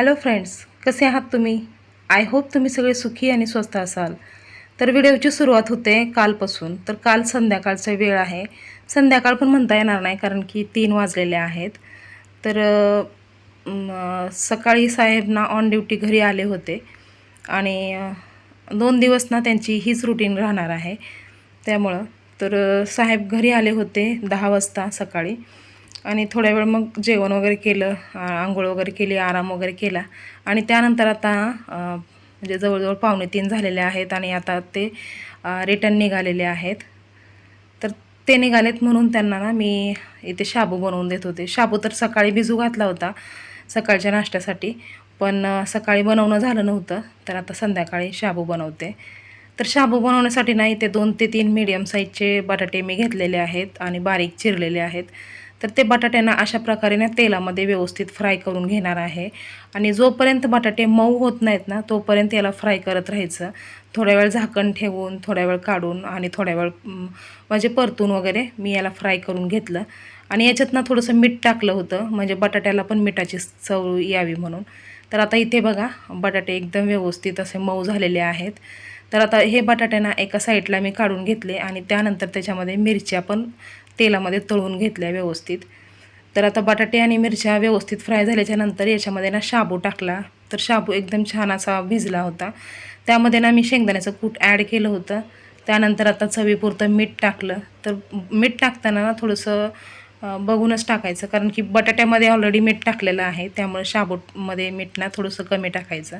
Hello friends कसे आहात तुम्ही? आय होप तुम्ही सगळे सुखी आणि स्वस्त असाल. तर व्हिडिओची सुरुवात होते कालपासून. तर काल संध्याकाळचा वेळ आहे. संध्याकाळ पण म्हणता येणार नाही कारण की तीन वाजलेले आहेत. तर सकाळी साहेब ना ऑन ड्युटी घरी आले होते. आणि दोन दिवस ना त्यांची हीच रुटीन राहणार आहे. त्यामुळं तर साहेब घरी आले होते दहा वाजता सकाळी. आणि थोड्या वेळ मग जेवण वगैरे केलं आंघोळ वगैरे केली आराम वगैरे केला. आणि त्यानंतर आता म्हणजे जवळजवळ पावणे तीन झालेले आहेत आणि आता ते रिटर्न निघालेले आहेत. तर ते निघालेत म्हणून त्यांना ना मी इथे शाबू बनवून देत होते. शाबू तर सकाळी भिजू घातला होता सकाळच्या नाश्त्यासाठी. पण सकाळी बनवणं झालं नव्हतं तर आता संध्याकाळी शाबू बनवते. तर शाबू बनवण्यासाठी ना इथे दोन ते तीन मीडियम साईजचे बटाटे मी घेतलेले आहेत आणि बारीक चिरलेले आहेत. तर ते बटाट्यांना अशा प्रकारे ना तेलामध्ये व्यवस्थित फ्राय करून घेणार आहे. आणि जोपर्यंत बटाटे मऊ होत नाहीत ना तोपर्यंत याला फ्राय करत राहायचं. थोड्या वेळ झाकण ठेवून थोड्या वेळ काढून आणि थोड्या वेळ म्हणजे परतून वगैरे मी याला फ्राय करून घेतलं. आणि याच्यात ना थोडंसं मीठ टाकलं होतं म्हणजे बटाट्याला पण मिठाची चव यावी म्हणून. तर आता इथे बघा बटाटे एकदम व्यवस्थित असे मऊ झालेले आहेत. तर आता हे बटाटे ना एका साईडला मी काढून घेतले आणि त्यानंतर त्याच्यामध्ये मिरच्या पण तेलामध्ये तळून घेतल्या व्यवस्थित. तर आता बटाटे आणि मिरच्या व्यवस्थित फ्राय झाल्याच्यानंतर याच्यामध्ये ना शाबू टाकला. तर शाबू एकदम छान असा भिजला होता. त्यामध्ये ना मी शेंगदाण्याचं कूट ॲड केलं होतं. त्यानंतर आता चवीपुरतं मीठ टाकलं. तर मीठ टाकताना ना थोडंसं बघूनच टाकायचं. कारण की बटाट्यामध्ये ऑलरेडी मीठ टाकलेलं आहे. त्यामुळे शाबूमध्ये मीठ ना थोडंसं कमी टाकायचं.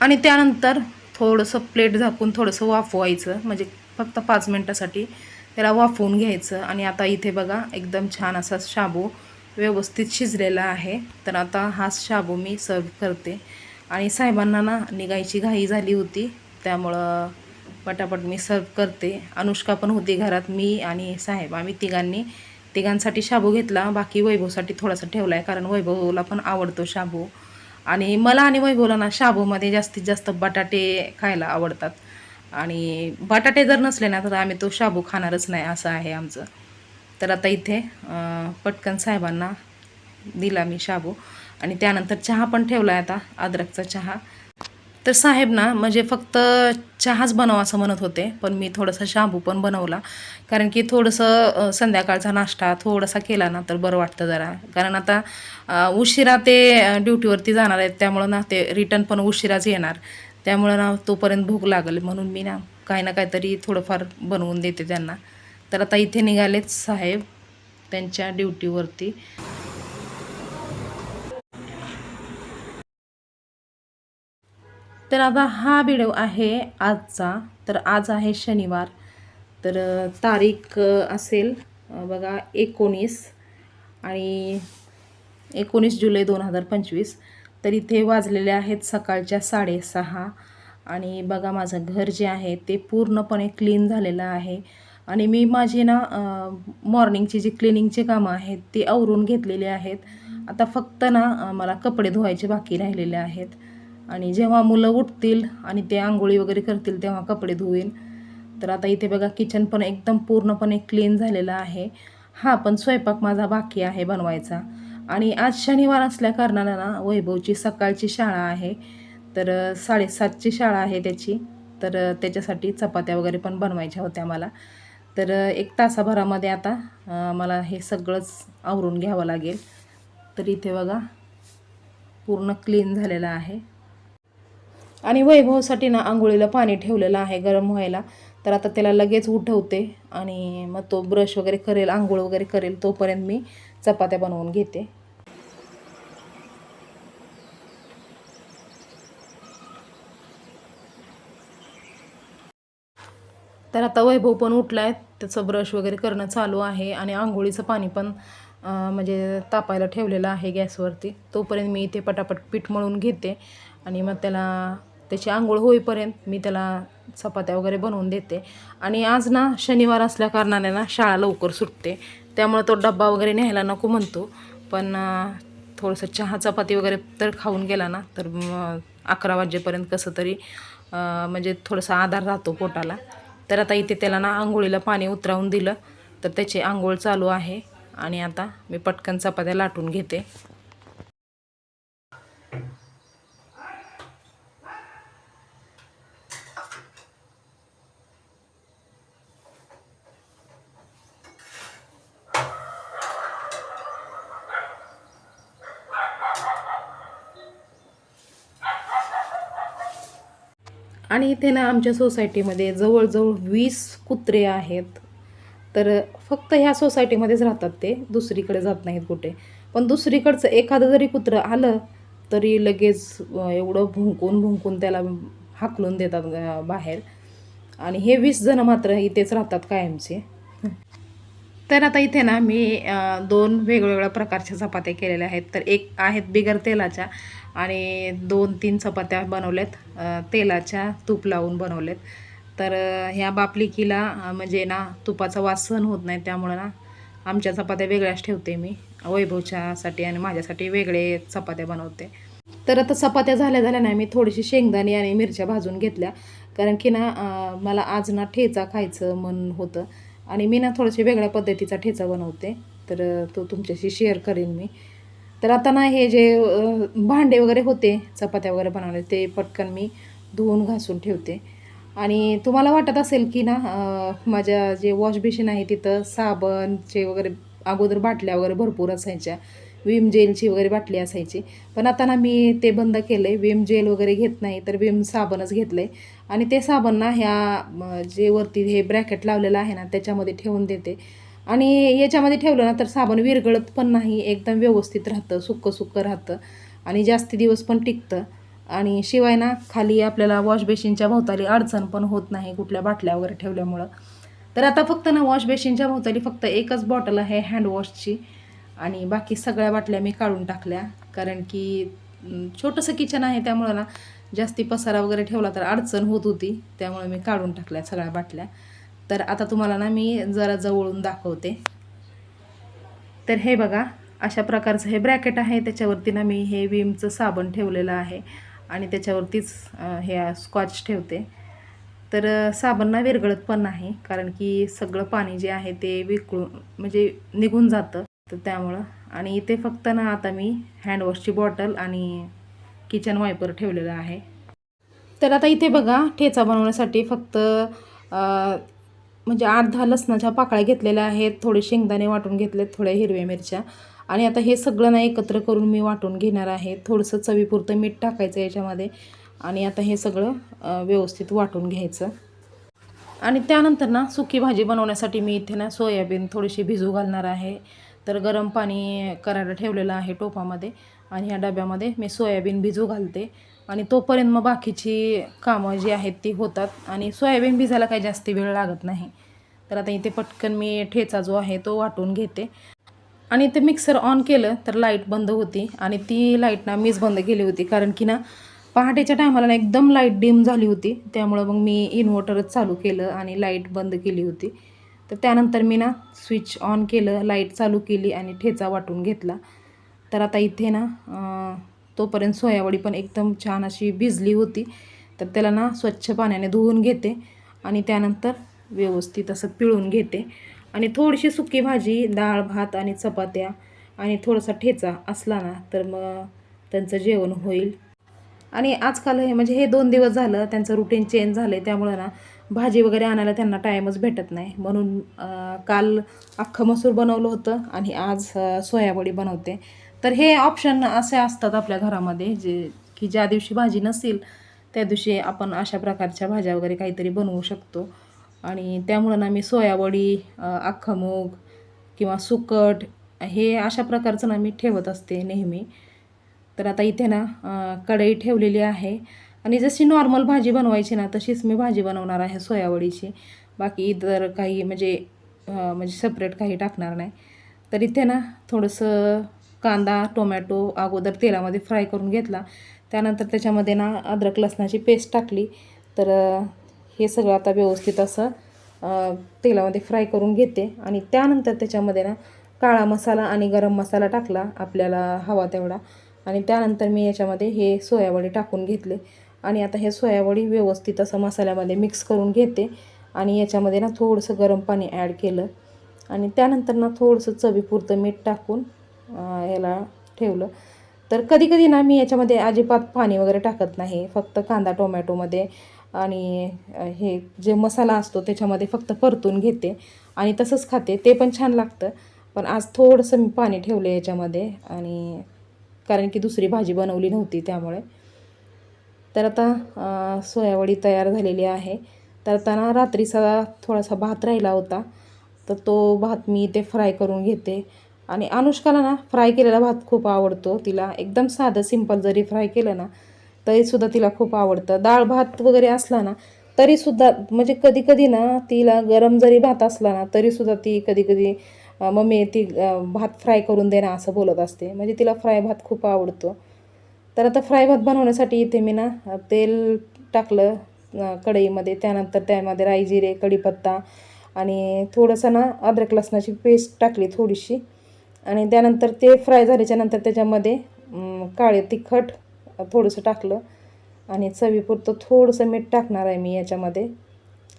आणि त्यानंतर थोडंसं प्लेट झाकून थोडंसं वाफवायचं. म्हणजे फक्त पाच मिनटासाठी. त्याला वाफवून घ्यायचं आणि आता इथे बघा एकदम छान असा शाबू व्यवस्थित शिजलेला आहे. तर आता हाच शाबू मी सर्व करते. आणि साहेबांना ना निघायची घाई झाली होती त्यामुळं पटापट मी सर्व करते. अनुष्का पण होती घरात मी आणि साहेब आम्ही तिघांनी. तिघांसाठी शाबू घेतला बाकी वैभवसाठी थोडासा ठेवला आहे कारण वैभवला पण आवडतो शाबू. आणि मला आणि वैभवला ना शाबूमध्ये जास्तीत जास्त बटाटे खायला आवडतात. आणि बटाटे जर नसले ना तर आम्ही तो शाबू खाणारच नाही असं आहे आमचं. तर आता इथे पटकन साहेबांना दिला मी शाबू. आणि त्यानंतर चहा पण ठेवला आहे आता अद्रकचा चहा. तर साहेब ना म्हणजे फक्त चहाच बनव असं म्हणत होते पण मी थोडंसं शाबू पण बनवला. कारण की थोडंसं संध्याकाळचा नाश्ता थोडासा केला ना तर बरं वाटतं जरा. कारण आता उशिरा ते ड्युटीवरती जाणार आहेत त्यामुळं ना ते रिटर्न पण उशिराच येणार. त्यामुळं ना तोपर्यंत भूक लागेल. म्हणून मी ना काही ना काहीतरी थोडंफार बनवून देते त्यांना. तर आता इथे निघालेत साहेब त्यांच्या ड्युटीवरती. तर आता हा व्हिडिओ आहे आजचा. तर आज आहे शनिवार. तर तारीख असेल बघा एकोणीस आणि एकोणीस जुलै दोन हजार पंचवीस. तर इथे वाजलेले आहेत सकाळच्या साडेसहा. आणि बघा माझं घर जे आहे ते पूर्णपणे क्लीन झालेलं आहे. आणि मी माझी ना मॉर्निंगची जी क्लिनिंगची कामं आहेत ती आवरून घेतलेली आहेत. आता फक्त ना मला कपडे धुवायचे बाकी राहिलेले आहेत. आणि जेव्हा मुलं उठतील आणि ते आंघोळी वगैरे करतील तेव्हा कपडे धुवेन. तर आता इथे बघा किचन पण एकदम पूर्णपणे क्लीन झालेलं आहे. हा पण स्वयंपाक माझा बाकी आहे बनवायचा. आणि आज शनिवार असल्या कारणानं ना वैभवची सकाळची शाळा आहे. तर साडेसातची शाळा आहे त्याची. तर त्याच्यासाठी चपात्या वगैरे पण बनवायच्या होत्या मला. तर एक तासाभरामध्ये आता मला हे सगळंच आवरून घ्यावं लागेल. तर इथे बघा पूर्ण क्लीन झालेलं आहे. आणि वैभवसाठी ना आंघोळीला पाणी ठेवलेलं आहे गरम व्हायला. तर आता त्याला लगेच उठवते आणि मग तो ब्रश वगैरे करेल आंघोळ वगैरे करेल तोपर्यंत मी चपात्या बनवून घेते. तर आता वैभव पण उठला आहे त्याचं ब्रश वगैरे करणं चालू आहे आणि आंघोळीचं पाणी पण म्हणजे तापायला ठेवलेलं आहे गॅसवरती. तोपर्यंत मी इथे पटापट पीठ मळून घेते आणि मग त्याला त्याची आंघोळ होईपर्यंत मी त्याला चपात्या वगैरे बनवून देते. आणि आज ना शनिवार असल्या कारणाने ना शाळा लवकर सुटते. त्यामुळे तो डब्बा वगैरे न्यायला नको म्हणतो. पण थोडंसं चहा चपाती वगैरे तर खाऊन गेला ना तर अकरा वाजेपर्यंत कसं तरी म्हणजे थोडासा आधार राहतो पोटाला. तर आता इथे त्याला ना आंघोळीला पाणी उतरावून दिलं. तर त्याची आंघोळ चालू आहे. आणि आता मी पटकन चपात्या लाटून घेते. आणि इथे ना आमच्या सोसायटीमध्ये जवळजवळ वीस कुत्रे आहेत. तर फक्त ह्या सोसायटीमध्येच राहतात ते दुसरीकडे जात नाहीत कुठे. पण दुसरीकडचं एखादं जरी कुत्रं आलं तरी लगेच एवढं भुंकून भुंकून त्याला हाकलून देतात बाहेर. आणि हे वीस जण मात्र इथेच राहतात कायमचे. तर आता इथे ना मी दोन वेगवेगळ्या प्रकारच्या चपात्या केलेल्या आहेत. तर एक आहेत बिगर तेलाच्या आणि दोन तीन चपात्या बनवल्यात. तेलाच्या तूप लावून बनवल्यात. तर ह्या बापलिकीला म्हणजे ना तुपाचा वास सहन होत नाही त्यामुळं ना आमच्या चपात्या वेगळ्याच ठेवते मी. वैभवच्यासाठी आणि माझ्यासाठी वेगळे चपात्या बनवते. तर आता चपात्या झाल्या झाल्या नाही. मी थोडीशी शेंगदाणे आणि मिरच्या भाजून घेतल्या. कारण की ना मला आज ना ठेचा खायचं मन होतं. आणि मी ना थोडीशी वेगळ्या पद्धतीचा ठेचा बनवते. तर तो तुमच्याशी शेअर करेन मी. तर आता ना हे जे भांडे वगैरे होते चपात्या वगैरे बनवले ते पटकन मी धुवून घासून ठेवते. आणि तुम्हाला वाटत असेल की ना माझ्या जे वॉश बेसिन आहे तिथं साबणचे वगैरे अगोदर बाटल्या वगैरे भरपूर असायच्या. विम जेलची वगैरे बाटली असायची. पण आता ना मी ते बंद केलं. आहे विम जेल वगैरे घेत नाही तर विम साबणच घेतलं आहे आणि ते साबण ना ह्या जे वरती हे ब्रॅकेट लावलेलं आहे ना त्याच्यामध्ये ठेवून देते. आणि याच्यामध्ये ठेवलं ना तर साबण विरघळत पण नाही एकदम व्यवस्थित राहतं सुक्कं सुक्कं राहतं आणि जास्ती दिवस पण टिकतं. आणि शिवाय ना खाली आपल्याला वॉश बेसिनच्या भोवताली अडचण पण होत नाही कुठल्या बाटल्या वगैरे ठेवल्यामुळं. तर आता फक्त ना वॉश बेसिनच्या भोवताली फक्त एकच बॉटल आहे हँडवॉशची आणि बाकी सगळ्या बाटल्या मी काढून टाकल्या कारण की छोटंसं किचन आहे त्यामुळं ना जास्ती पसारा वगैरे ठेवला तर अडचण होत होती त्यामुळे मी काढून टाकल्या सगळ्या बाटल्या. तर आता तुम्हाला ना मी जरा जवळून दाखवते. तर हे बघा अशा प्रकारचं हे ब्रॅकेट आहे. त्याच्यावरती ना मी हे विमचं साबण ठेवलेलं आहे. आणि त्याच्यावरतीच हे स्कॉच ठेवते. तर साबण ना विरघळत पण नाही. कारण की सगळं पाणी जे आहे ते विकळून म्हणजे निघून जातं. तर त्यामुळं आणि इथे फक्त ना आता मी हँडवॉशची बॉटल आणि किचन वायपर ठेवलेलं आहे. तर आता इथे बघा ठेचा बनवण्यासाठी फक्त म्हणजे आठ दहा लसणाच्या पाकळ्या घेतलेल्या आहेत थोडे शेंगदाणे वाटून घेतलेत थोड्या हिरव्या मिरच्या. आणि आता हे सगळं ना एकत्र करून मी वाटून घेणार आहे. थोडंसं चवीपुरतं मीठ टाकायचं याच्यामध्ये आणि आता हे सगळं व्यवस्थित वाटून घ्यायचं. आणि त्यानंतर ना सुकी भाजी बनवण्यासाठी मी इथे ना सोयाबीन थोडीशी भिजू घालणार आहे. तर गरम पाणी करायला ठेवलेलं आहे टोपामध्ये आणि ह्या डब्यामध्ये मी सोयाबीन भिजू घालते. आणि तोपर्यंत मग बाकीची कामं जी आहेत ती होतात. आणि सोयाबीन भिजायला काही जास्त वेळ लागत नाही. तर आता इथे पटकन मी ठेचा जो आहे तो वाटून घेते. आणि ते मिक्सर ऑन केलं तर लाइट बंद होती. आणि ती लाइट ना मीच बंद केली होती. कारण की ना पहाटेच्या टायमाला ना एकदम लाइट डिम झाली होती. त्यामुळं मग मी इन्व्हर्टरच चालू केलं आणि लाइट बंद केली होती. तर त्यानंतर मी ना स्विच ऑन केलं लाइट चालू केली आणि ठेचा वाटून घेतला. तर आता इथे ना तोपर्यंत सोयावडी पण एकदम छान अशी भिजली होती. तर त्याला ना स्वच्छ पाण्याने धुवून घेते आणि त्यानंतर व्यवस्थित असं पिळून घेते. आणि थोडीशी सुकी भाजी डाळ भात आणि चपात्या आणि थोडासा ठेचा असला ना तर मग त्यांचं जेवण होईल. आणि आजकाल हे म्हणजे हे दोन दिवस झालं त्यांचं रुटीन चेंज झालं आहे त्यामुळं ना भाजी वगैरे आणायला त्यांना टाईमच भेटत नाही. म्हणून काल अख्खं मसूर बनवलं होतं आणि आज सोयाबडी सोयावडी बनवते. तर हे ऑप्शन असे असतात आपल्या घरामध्ये जे की ज्या दिवशी भाजी नसेल त्या दिवशी आपण अशा प्रकारच्या भाज्या वगैरे काहीतरी बनवू शकतो. आणि त्यामुळं ना मी सोयावडी अख्खमूग मूग किंवा सुकट हे अशा प्रकारचं ना मी ठेवत असते नेहमी. तर आता इथे ना कढई ठेवलेली आहे. आणि जशी नॉर्मल भाजी बनवायची ना तशीच मी भाजी बनवणार आहे सोयावडीची बाकी इतर काही म्हणजे म्हणजे सेपरेट काही टाकणार नाही. तर इथे ना थोडंसं कांदा टोमॅटो अगोदर तेलामध्ये फ्राय करून घेतला. त्यानंतर त्याच्यामध्ये ना अद्रक लसणाची पेस्ट टाकली. तर हे सगळं आता व्यवस्थित असं तेलामध्ये फ्राय करून घेते. आणि त्यानंतर त्याच्यामध्ये ना काळा मसाला आणि गरम मसाला टाकला आपल्याला हवा तेवढा. आणि त्यानंतर मी याच्यामध्ये हे सोयावडी टाकून घेतले. आणि आता हे सोयावडी व्यवस्थित असं मसाल्यामध्ये मिक्स करून घेते. आणि याच्यामध्ये ना थोडंसं गरम पाणी ॲड केलं. आणि त्यानंतर ना थोडंसं चवीपुरतं मीठ टाकून ह्याला याला ठेवलं. तर कधी कधी ना मी याच्यामध्ये अजिबात पाणी वगैरे टाकत नाही. फक्त कांदा टोमॅटोमध्ये आणि हे जे मसाला असतो त्याच्यामध्ये फक्त परतून घेते आणि तसंच खाते. ते पण छान लागतं. पण आज थोडंसं मी पाणी ठेवलं याच्यामध्ये आणि कारण की दुसरी भाजी बनवली नव्हती त्यामुळे. तर आता सोयावडी तयार झालेली आहे. तर आता ना रात्रीचा थोडासा भात राहिला होता. तर तो भात मी इथे फ्राय करून घेते. आणि अनुष्काला ना फ्राय केलेला भात खूप आवडतो. तिला एकदम साधं सिंपल जरी फ्राय केलं ना तरीसुद्धा तिला खूप आवडतं. डाळ भात वगैरे असला ना तरीसुद्धा म्हणजे कधी कधी ना तिला गरम जरी भात असला ना तरीसुद्धा ती कधी कधी मम्मी ती भात फ्राय करून दे ना असं बोलत असते. म्हणजे तिला फ्राय भात खूप आवडतो. तर आता फ्राय भात बनवण्यासाठी इथे मी ना तेल टाकलं कढईमध्ये. त्यानंतर त्यामध्ये राई जिरे कढीपत्ता आणि थोडंसं ना अद्रक लसणाची पेस्ट टाकली थोडीशी. आणि त्यानंतर ते फ्राय झाल्याच्यानंतर त्याच्यामध्ये काळे तिखट थोडंसं टाकलं. आणि चवीपुरतं थोडंसं मीठ टाकणार आहे मी याच्यामध्ये.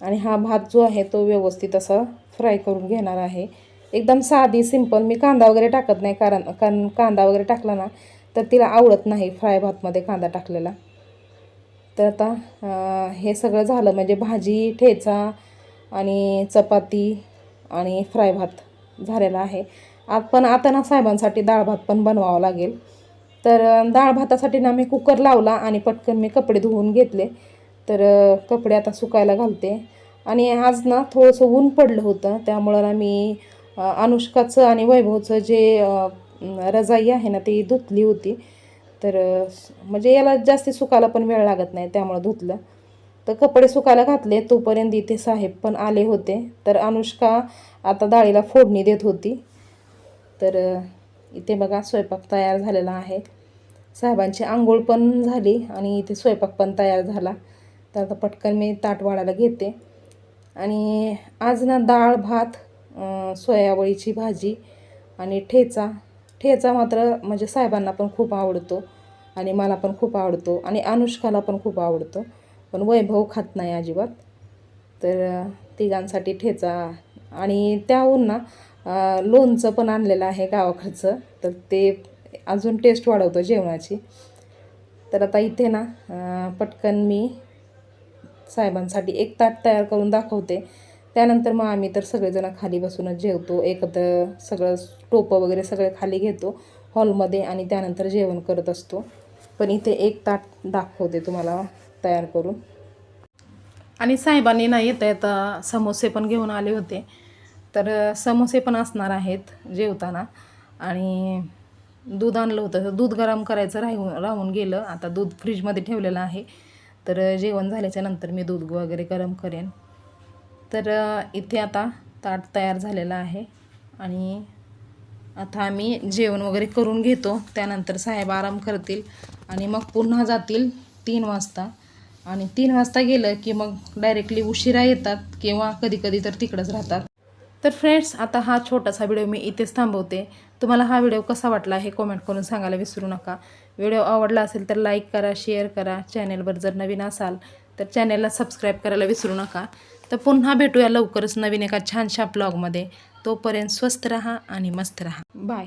आणि हा भात जो आहे तो व्यवस्थित असा फ्राय करून घेणार आहे. एकदम साधी सिंपल मी कांदा वगैरे टाकत नाही कारण कारण कांदा वगैरे टाकला ना तर तिला आवडत नाही फ्राय भातमध्ये कांदा टाकलेला. तर आता हे सगळं झालं म्हणजे भाजी ठेचा आणि चपाती आणि फ्राय भात झालेला आहे. आपण पण आता ना साहेबांसाठी डाळ भात पण बनवावं लागेल. तर डाळ भातासाठी ना मी कुकर लावला आणि पटकन मी कपडे धुवून घेतले. तर कपडे आता सुकायला घालते. आणि आज ना थोडंसं ऊन पडलं होतं त्यामुळं ना मी अनुष्काचं आणि वैभवचं जे रजाई आहे ना ती धुतली होती. तर म्हणजे याला जास्ती सुकायला पण वेळ लागत नाही त्यामुळं धुतलं. तर कपडे सुकायला घातले तोपर्यंत इथे साहेब पण आले होते. तर अनुष्का आता डाळीला फोडणी देत होती. तर इथे बघा स्वयंपाक तयार झालेला आहे. साहेबांची आंघोळ पण झाली आणि इथे स्वयंपाक पण तयार झाला. तर आता पटकन मी ताट वाढायला घेते. आणि आज ना डाळ भात सोयावळीची भाजी आणि ठेचा. ठेचा मात्र म्हणजे साहेबांना पण खूप आवडतो आणि मला पण खूप आवडतो आणि अनुष्काला पण खूप आवडतो. पण वैभव खात नाही अजिबात. तर तिघांसाठी ठेचा आणि त्याहून ना लोणचं पण आणलेलं आहे गावाकडचं. तर ते अजून टेस्ट वाढवतं जेवणाची. तर आता इथे ना पटकन मी साहेबांसाठी एक ताट तयार करून दाखवते. त्यानंतर मग आम्ही तर सगळेजण खाली बसूनच जेवतो. एकत्र सगळं टोपं वगैरे सगळे खाली घेतो हॉलमध्ये आणि त्यानंतर जेवण करत असतो. पण इथे एक ताट दाखवते तुम्हाला तयार करून. आणि साहेबांनी ना येता येता समोसे पण घेऊन आले होते. तर समोसे पण असणार आहेत जेवताना. आणि दूध आणलं होतं. तर दूध गरम करायचं राहून राहून गेलं. आता दूध फ्रीजमध्ये ठेवलेलं आहे. तर जेवण झाल्याच्यानंतर मी दूध वगैरे गरम करेन. तर इथे आता ताट तयार झालेलं आहे. आणि आता आम्ही जेवण वगैरे करून घेतो. त्यानंतर साहेब आराम करतील. आणि मग पुन्हा जातील तीन वाजता. आणि तीन वाजता गेलं की मग डायरेक्टली उशिरा येतात किंवा कधी कधी तर तिकडंच राहतात. तर फ्रेंड्स आता हा छोटासा व्हिडिओ मी इथेच थांबवते. तुम्हाला हा व्हिडिओ कसा वाटला हे कॉमेंट करून सांगायला विसरू नका. व्हिडिओ आवडला असेल तर लाईक करा शेअर करा. चॅनेलवर जर नवीन असाल तर चॅनेलला सबस्क्राईब करायला विसरू नका. तर पुन्हा भेटूया लवकरच नवीन एका छानशा ब्लॉगमध्ये तोपर्यंत स्वस्त रहा आणि मस्त रहा. बाय